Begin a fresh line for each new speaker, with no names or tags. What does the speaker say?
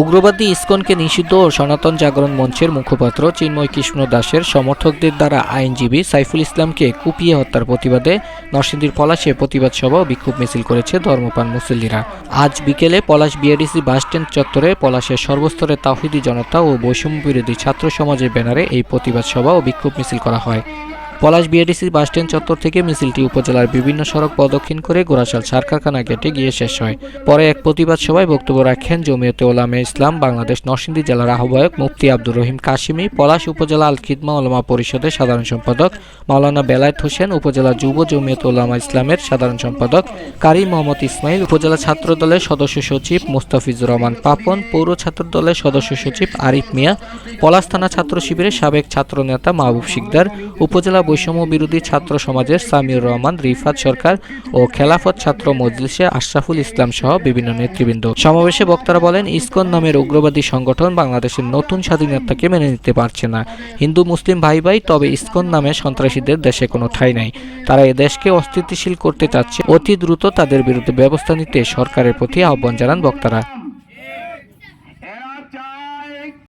উগ্রবাদী ইসকনকে নিষিদ্ধ ও সনাতন জাগরণ মঞ্চের মুখপাত্র চিন্ময় কৃষ্ণ দাসের সমর্থকদের দ্বারা আইনজীবী সাইফুল ইসলামকে কুপিয়ে হত্যার প্রতিবাদে নরসিংদীর পলাশে প্রতিবাদ সভা ও বিক্ষোভ মিছিল করেছে ধর্মপান মুসল্লিরা। আজ বিকেলে পলাশ বিআরডিসি বাসস্ট্যান্ড চত্বরে পলাশের সর্বস্তরের তাহিদি জনতা ও বৈষম্য বিরোধী ছাত্র সমাজের ব্যানারে এই প্রতিবাদ সভা ও বিক্ষোভ মিছিল করা হয়। পলাশ বিআরডিসি বাসস্ট্যান্ড চত্বর থেকে মিছিলটি উপজেলার বিভিন্ন সড়ক প্রদক্ষিণ করে গোরাশাল সার কারখানা গেটে গিয়ে শেষ হয়। পরে এক প্রতিবাদ সভায় বক্তব্য রাখেন জমিয়তে ওলামে ইসলাম, বাংলাদেশ নরসিংদী জেলার আহ্বায়ক মুফতি আব্দুর রহিম কাশিমি, পলাশ উপজেলা আল খিদমা ওলামা পরিষদের সাধারণ সম্পাদক মাওলানা বেলায়েত হোসেন, উপজেলা যুব জমিয়ত ওলামা ইসলামের সাধারণ সম্পাদক কারি মোহাম্মদ ইসমাইল, উপজেলা ছাত্র দলের সদস্য সচিব মুস্তাফিজুর রহমান পাপন, পৌর ছাত্র দলের সদস্য সচিব আরিফ মিয়া, পলাশ থানা ছাত্র শিবিরের সাবেক ছাত্র নেতা মাহবুব শিকদার, উপজেলা বৈষম্য বিরোধী ছাত্র সমাজের সামিউর রহমান, রিফাত সরকার ও খেলাফত ছাত্র মজলিসে আশরাফুল ইসলাম সহ বিভিন্ন নেতৃবৃন্দ। সমাবেশে বক্তারা বলেন, ইসকন নামের উগ্রবাদী সংগঠন বাংলাদেশের নতুন স্বাধীনতাকে মেনে নিতে পারছে না। হিন্দু, মুসলিম ভাই ভাই তবে ইসকন নামে সন্ত্রাসীদের দেশে কোনো ঠাঁই নাই। তারা এ দেশকে অস্থিতিশীল করতে চাচ্ছে। অতি দ্রুত তাদের বিরুদ্ধে ব্যবস্থা নিতে সরকারের প্রতি আহ্বান জানান বক্তারা।